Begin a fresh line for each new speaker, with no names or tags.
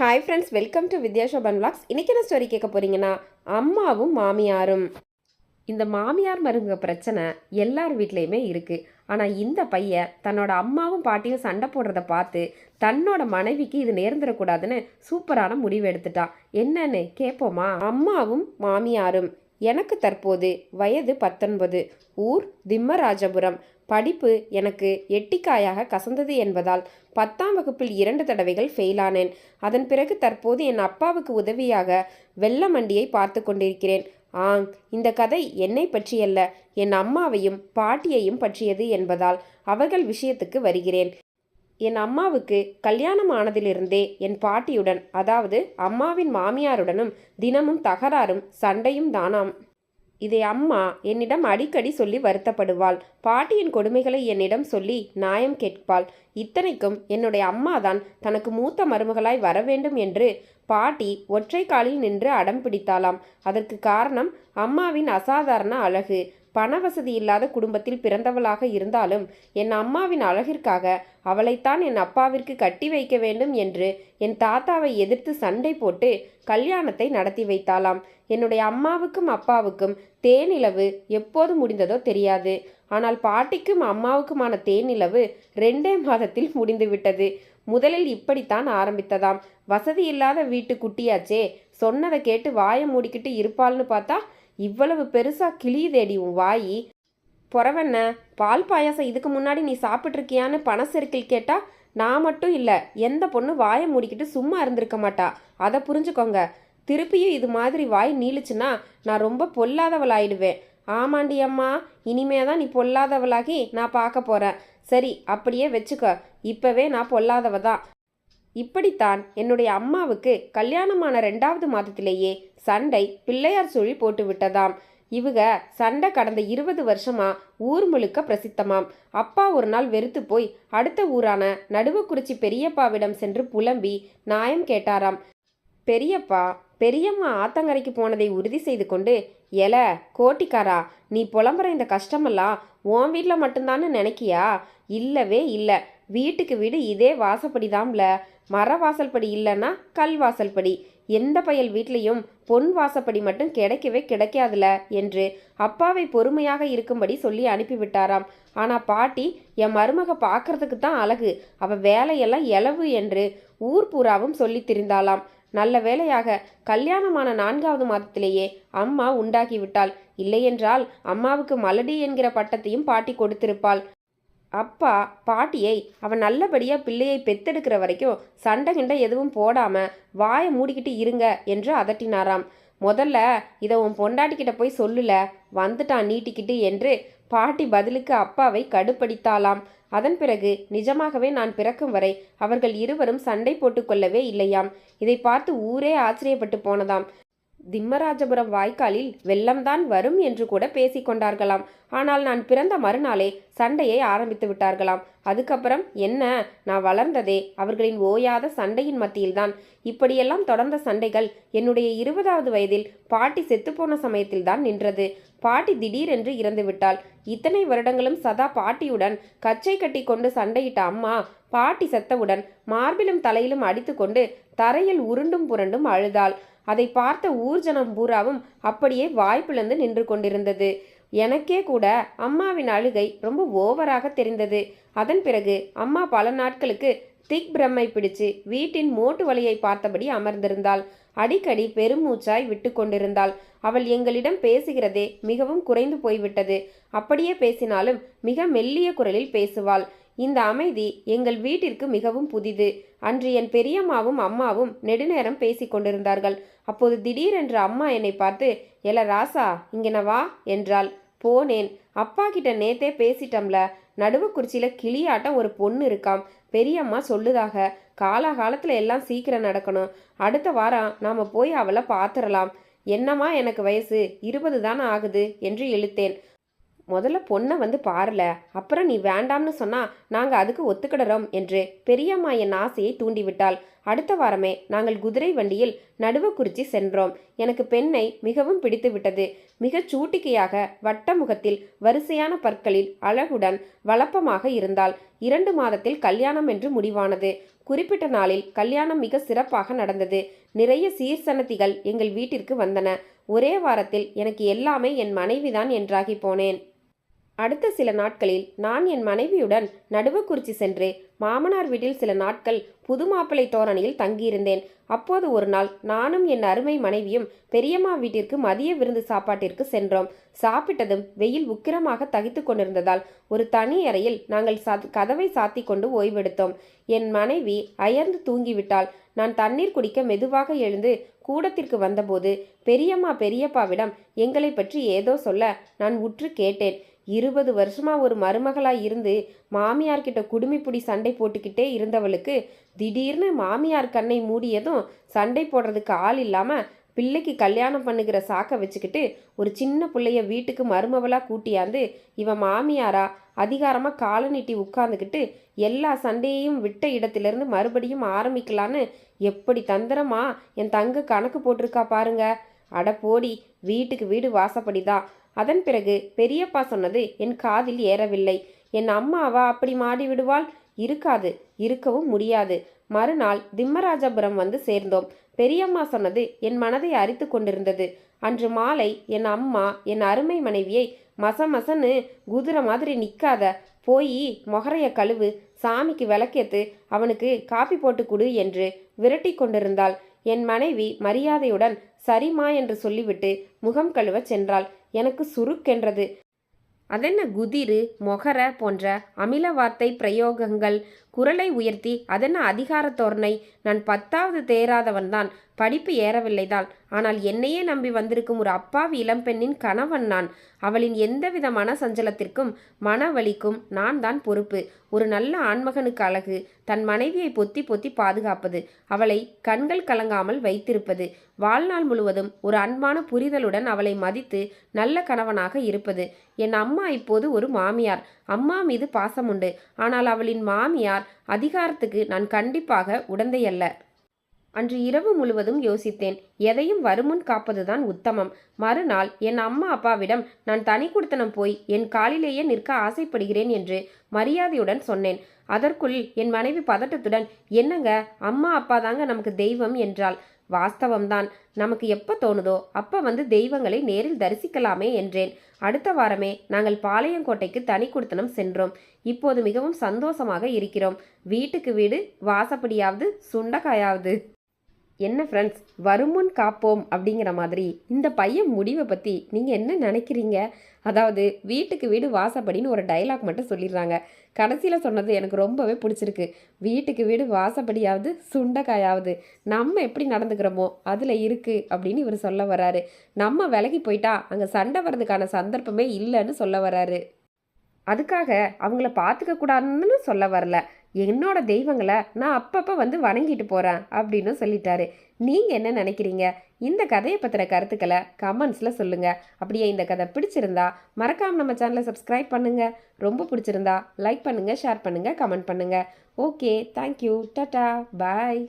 Hi friends welcome to Vidyashoban vlogs. இன்றைக்கி என்ன story கேட்க போகிறீங்கன்னா அம்மாவும் மாமியாரும். இந்த மாமியார் மருங்க பிரச்சனை எல்லார் வீட்லேயுமே இருக்குது ஆனால் இந்த பையன் தன்னோட அம்மாவும் பாட்டியும் சண்டை போடுறத பார்த்து தன்னோட மனைவிக்கு இது நேர்ந்துடக்கூடாதுன்னு சூப்பரான முடிவு எடுத்துட்டான் என்னன்னு கேட்போமா அம்மாவும் மாமியாரும். எனக்கு தற்போது வயது பத்தொன்பது. ஊர் திம்மராஜபுரம். படிப்பு எனக்கு எட்டிக்காயாக கசந்தது என்பதால் பத்தாம் வகுப்பில் இரண்டு தடவைகள் ஃபெயிலானேன் அதன் பிறகு தற்போது என் அப்பாவுக்கு உதவியாக வெள்ள மண்டியை பார்த்து கொண்டிருக்கிறேன். ஆங் இந்த கதை என்னை பற்றியல்ல. என் அம்மாவையும் பாட்டியையும் பற்றியது என்பதால் அவர்கள் விஷயத்துக்கு வருகிறேன். என் அம்மாவுக்கு கல்யாணம் ஆனதிலிருந்தே என் பாட்டியுடன் அதாவது அம்மாவின் மாமியாருடனும் தினமும் தகராறும் சண்டையும் தானாம். இதை அம்மா என்னிடம் அடிக்கடி சொல்லி வருத்தப்படுவாள். பாட்டியின் கொடுமைகளை என்னிடம் சொல்லி நியாயம் கேட்பாள். இத்தனைக்கும் என்னுடைய அம்மாதான் தனக்கு மூத்த மருமகளாய் வர வேண்டும் என்று பாட்டி ஒற்றை காலில் நின்று அடம் பிடித்தாளாம். அதற்கு காரணம் அம்மாவின் அசாதாரண அழகு. பண வசதி இல்லாத குடும்பத்தில் பிறந்தவளாக இருந்தாலும் என் அம்மாவின் அழகிற்காக அவளைத்தான் என் அப்பாவிற்கு கட்டி வைக்க வேண்டும் என்று என் தாத்தாவை எதிர்த்து சண்டை போட்டு கல்யாணத்தை நடத்தி வைத்தாளாம். என்னுடைய அம்மாவுக்கும் அப்பாவுக்கும் தேனிலவு எப்போது முடிந்ததோ தெரியாது. ஆனால் பாட்டிக்கும் அம்மாவுக்குமான தேனிலவு ரெண்டே மாதத்தில் முடிந்துவிட்டது முதலில் இப்படித்தான் ஆரம்பித்ததாம். வசதி இல்லாத வீட்டு குட்டியாச்சே சொன்னதை கேட்டு வாயை மூடிக்கிட்டு இருப்பாள்னு பார்த்தா இவ்வளவு பெருசா தேடி உன் வாயி. புறவண்ண பால் பாயாசம் இதுக்கு முன்னாடி நீ சாப்பிட்ருக்கியான்னு பண செருக்கில் கேட்டா நான் மட்டும் இல்லை எந்த பொண்ணு வாயை மூடிக்கிட்டு சும்மா இருந்திருக்க மாட்டா. அதை புரிஞ்சுக்கோங்க. திருப்பியும் இது மாதிரி வாய் நீளுச்சுன்னா நான் ரொம்ப பொல்லாதவளாயிடுவேன். ஆமாண்டி அம்மா இனிமே தான் நீ பொல்லாதவளாகி நான் பார்க்க போகிறேன் சரி அப்படியே வச்சுக்க. இப்போவே நான் பொல்லாதவ தான் இப்படித்தான் என்னுடைய அம்மாவுக்கு கல்யாணமான ரெண்டாவது மாதத்திலேயே சண்டை பிள்ளையார் சுழி போட்டு விட்டதாம். இவங்க சண்டை கடந்த இருபது வருஷமா ஊர் முழுக்க பிரசித்தமாம். அப்பா ஒரு நாள் வெறுத்து போய் அடுத்த ஊரான நடுவக்குறிச்சி பெரியப்பாவிடம் சென்று புலம்பி நியாயம் கேட்டாராம். பெரியப்பா பெரியம்மா ஆத்தங்கரைக்கு போனதை உறுதி செய்து கொண்டு எல கோட்டிக்காரா நீ புலம்புற இந்த கஷ்டமெல்லாம் உன் வீட்டில் மட்டும்தான்னு நினைக்கியா? இல்லவே இல்லை. வீட்டுக்கு வீடு இதே வாசப்படிதாம்ல. மர வாசல்படி இல்லைன்னா கல் வாசல்படி எந்த பயல் வீட்லேயும் பொன் வாசப்படி மட்டும் கிடைக்கவே கிடைக்காதுல என்று அப்பாவை பொறுமையாக இருக்கும்படி சொல்லி அனுப்பிவிட்டாராம். ஆனால் பாட்டி என் மருமக பார்க்கறதுக்கு தான் அழகு. அவ வேலையெல்லாம் எளவு என்று ஊர் பூராவும் சொல்லி திரிந்தாளாம். நல்ல வேளையாக. கல்யாணமான நான்காவது மாதத்திலேயே அம்மா உண்டாகிவிட்டாள் இல்லையென்றால் அம்மாவுக்கு மலடி என்கிற பட்டத்தையும் பாட்டி கொடுத்திருப்பாள். அப்பா பாட்டியை அவன் நல்லபடியாக பிள்ளையை பெத்தெடுக்கிற வரைக்கும் சண்டை கிண்டை எதுவும் போடாமல் வாயை மூடிக்கிட்டு இருங்க என்று அதட்டினாராம். முதல்ல இதை உன் பொண்டாட்டிக்கிட்ட போய் சொல்லுல வந்துட்டான் நீட்டிக்கிட்டு என்று பாட்டி பதிலுக்கு அப்பாவை கடுப்படித்தாளாம். அதன் பிறகு நிஜமாகவே நான் பிறக்கும் வரை அவர்கள் இருவரும் சண்டை போட்டுக்கொள்ளவே இல்லையாம். இதை பார்த்து ஊரே ஆச்சரியப்பட்டு போனதாம். திம்மராஜபுரம் வாய்க்காலில் வெள்ளம்தான் வரும் என்று கூட பேசிக்கொண்டார்களாம். ஆனால் நான் பிறந்த மறுநாளே சண்டையை ஆரம்பித்து விட்டார்களாம். அதுக்கப்புறம் என்ன? நான் வளர்ந்ததே அவர்களின் ஓயாத சண்டையின் மத்தியில்தான். இப்படியெல்லாம் தொடர்ந்த சண்டைகள் என்னுடைய இருபதாவது வயதில் பாட்டி செத்துப்போன சமயத்தில்தான் நின்றது. பாட்டி திடீரென்று இறந்து விட்டாள். இத்தனை வருடங்களும் சதா பாட்டியுடன் கச்சை கட்டி கொண்டு சண்டையிட்ட அம்மா பாட்டி செத்தவுடன் மார்பிலும் தலையிலும் அடித்துக்கொண்டு தரையில் உருண்டும் புரண்டும் அழுதாள். அதை பார்த்த ஊர்ஜனம் பூராவும் அப்படியே வாய்ப்பிழந்து நின்று கொண்டிருந்தது. எனக்கே கூட அம்மாவின் அழுகை ரொம்ப ஓவராக தெரிந்தது. அதன் பிறகு அம்மா பல நாட்களுக்கு திக் பிரம்மை பிடிச்சு வீட்டின் மோட்டு வழியை பார்த்தபடி அமர்ந்திருந்தாள். அடிக்கடி பெருமூச்சாய் விட்டு கொண்டிருந்தாள். அவள் எங்களிடம் பேசுகிறதே மிகவும் குறைந்து போய்விட்டது. அப்படியே பேசினாலும் மிக மெல்லிய குரலில் பேசுவாள். இந்த அமைதி எங்கள் வீட்டிற்கு மிகவும் புதிது. அன்று என் பெரியம்மாவும் அம்மாவும் நெடுநேரம் பேசிக் கொண்டிருந்தார்கள். அப்போது திடீரென்று அம்மா என்னை பார்த்து எல ராசா இங்கன வா என்றாள். போனேன். அப்பா கிட்ட நேத்தே பேசிட்டோம்ல. நடுவுக்குறிச்சியில் கிளியாட்டம் ஒரு பொண்ணு இருக்காம். பெரியம்மா சொல்லுதாக காலாகாலத்தில் எல்லாம் சீக்கிரம் நடக்கணும். அடுத்த வாரம் நாம் போய் அவளை பார்த்துடலாம் என்னம்மா எனக்கு வயசு? இருபது தானே ஆகுது என்று இழுத்தேன். முதல்ல பொண்ணை வந்து பாருல அப்புறம் நீ வேண்டாம்னு சொன்னா நாங்க அதுக்கு ஒத்துக்கிடுறோம் என்று பெரியம்மா என் ஆசையை தூண்டிவிட்டாள். அடுத்த வாரமே நாங்கள் குதிரை வண்டியில் நடுவக்குறிச்சி சென்றோம். எனக்கு பெண்ணை மிகவும் பிடித்து விட்டது மிகச் சூட்டிக்கையாக வட்ட முகத்தில் வரிசையான பற்களில் அழகுடன் வளப்பமாக இருந்தாள். இரண்டு மாதத்தில் கல்யாணம் என்று முடிவானது. குறிப்பிட்ட நாளில் கல்யாணம் மிக சிறப்பாக நடந்தது. நிறைய சீர்சனத்திகள் எங்கள் வீட்டிற்கு வந்தன. ஒரே வாரத்தில் எனக்கு எல்லாமே என் மனைவிதான் என்றாகி போனேன். அடுத்த சில நாட்களில் நான் என் மனைவியுடன் நடுவக்குறிச்சி சென்று மாமனார் வீட்டில் சில நாட்கள் புது மாப்பிள்ளை தோரணையில் தங்கியிருந்தேன். அப்போது ஒரு நாள் நானும் என் அருமை மனைவியும் பெரியம்மா வீட்டிற்கு மதிய விருந்து சாப்பாட்டிற்கு சென்றோம். சாப்பிட்டதும் வெயில் உக்கிரமாக தகித்து கொண்டிருந்ததால் ஒரு தனி அறையில் நாங்கள் சத் கதவை சாத்தி கொண்டு ஓய்வெடுத்தோம். என் மனைவி அயர்ந்து தூங்கிவிட்டாள். நான் தண்ணீர் குடிக்க மெதுவாக எழுந்து கூடத்திற்கு வந்தபோது பெரியம்மா பெரியப்பாவிடம் எங்களை பற்றி ஏதோ சொல்ல நான் உற்று கேட்டேன். இருபது வருஷமா ஒரு மருமகளா இருந்து மாமியார்கிட்ட குடுமிப்புடி சண்டை போட்டுக்கிட்டே இருந்தவளுக்கு திடீர்னு மாமியார் கண்ணை மூடியதும் சண்டை போடுறதுக்கு ஆள் இல்லாம பிள்ளைக்கு கல்யாணம் பண்ணுகிற சாக்க வச்சுக்கிட்டு ஒரு சின்ன பிள்ளைய வீட்டுக்கு மருமவளா கூட்டியாந்து இவன் மாமியாரா அதிகாரமா காலை நீட்டி உட்கார்ந்துக்கிட்டு எல்லா சண்டையையும் விட்ட இடத்திலிருந்து மறுபடியும் ஆரம்பிக்கலான்னு எப்படி தந்திரமா என் தங்க கணக்கு போட்டிருக்கா பாருங்க. அட போடி வீட்டுக்கு வீடு வாசப்படிதான். அதன் பிறகு பெரியப்பா சொன்னது என் காதில் ஏறவில்லை. என் அம்மாவா அப்படி மாடி விடுவாள் இருக்காது. இருக்கவும் முடியாது. மறுநாள் திம்மராஜபுரம் வந்து சேர்ந்தோம். பெரியம்மா சொன்னது என் மனதை அரித்து கொண்டிருந்தது. அன்று மாலை என் அம்மா என் அருமை மனைவியை மசமசன்னு குதிரை மாதிரி நிற்காத போய் மொகரைய கழுவு சாமிக்கு விளக்கேத்து அவனுக்கு காப்பி போட்டு கொடு என்று விரட்டி கொண்டிருந்தாள். என் மனைவி மரியாதையுடன் சரிமா என்று சொல்லிவிட்டு முகம் கழுவச் சென்றாள். எனக்கு சுருக்கென்றது. அதென்ன குதிரு மொகர போன்ற அமில வார்த்தை பிரயோகங்கள் குரலை உயர்த்தி அதென்ன அதிகார தோரணை? நான் பத்தாவது தேராதவன்தான் படிப்பு ஏறவில்லைதான் ஆனால் என்னையே நம்பி வந்திருக்கும் ஒரு அப்பாவி இளம்பெண்ணின் கணவன் நான். அவளின் எந்தவித மன சஞ்சலத்திற்கும் மனவலிக்கும் நான் தான் பொறுப்பு. ஒரு நல்ல ஆண்மகனுக்கு அழகு தன் மனைவியை பொத்தி பொத்தி பாதுகாப்பது அவளை கண்கள் கலங்காமல் வைத்திருப்பது வாழ்நாள் முழுவதும் ஒரு அன்பான புரிதலுடன் அவளை மதித்து நல்ல கணவனாக இருப்பது. என் அம்மா இப்போது ஒரு மாமியார். அம்மா மீது பாசம் உண்டு ஆனால் அவளின் மாமியார் அதிகாரத்துக்கு நான் கண்டிப்பாக உடந்தையல்ல அன்று இரவு முழுவதும் யோசித்தேன் எதையும் வருமுன் காப்பதுதான் உத்தமம். மறுநாள் என் அம்மா அப்பாவிடம் நான் தனி குடுத்தனம் போய் என் காலிலேயே நிற்க ஆசைப்படுகிறேன் என்று மரியாதையுடன் சொன்னேன். அதற்குள் என் மனைவி பதட்டத்துடன் என்னங்க அம்மா அப்பா தாங்க நமக்கு தெய்வம் என்றாள். வாஸ்தவம்தான். நமக்கு எப்போ தோணுதோ அப்போ வந்து தெய்வங்களை நேரில் தரிசிக்கலாமே என்றேன். அடுத்த வாரமே நாங்கள் பாளையங்கோட்டைக்கு தனி குடுத்தனம் சென்றோம். இப்போது மிகவும் சந்தோஷமாக இருக்கிறோம். வீட்டுக்கு வீடு வாசப்படியாவது சுண்டக்காயாவது. என்ன ஃப்ரெண்ட்ஸ் வருமுன் காப்போம் அப்படிங்கிற மாதிரி இந்த பையன் முடிவை பற்றி நீங்கள் என்ன நினைக்கிறீங்க? அதாவது வீட்டுக்கு வீடு வாசப்படின்னு ஒரு டைலாக் மட்டும் சொல்லிடுறாங்க. கடைசியில் சொன்னது எனக்கு ரொம்பவே பிடிச்சிருக்கு. வீட்டுக்கு வீடு வாசப்படியாவது சுண்டைக்காயாவது நம்ம எப்படி நடந்துக்கிறோமோ அதில் இருக்குது அப்படின்னு இவர் சொல்ல வராரு நம்ம விலகி போயிட்டா அங்கே சண்டை வர்றதுக்கான சந்தர்ப்பமே இல்லைன்னு சொல்ல வராரு அதுக்காக அவங்கள பார்த்துக்க கூடாதுன்னு சொல்ல வரல. என்னோட தெய்வங்களை நான் அப்பப்போ வந்து வணங்கிட்டு போகிறேன் அப்படின்னு சொல்லிட்டாரு. நீங்கள் என்ன நினைக்கிறீங்க? இந்த கதையை பற்றின கருத்துக்களை கமெண்ட்ஸில் சொல்லுங்கள் அப்படியே இந்த கதை பிடிச்சிருந்தா மறக்காமல் நம்ம சேனலை சப்ஸ்கிரைப் பண்ணுங்கள் ரொம்ப பிடிச்சிருந்தா லைக் பண்ணுங்கள் ஷேர் பண்ணுங்கள் கமெண்ட் பண்ணுங்கள் ஓகே தேங்க்யூ டட்டா பாய்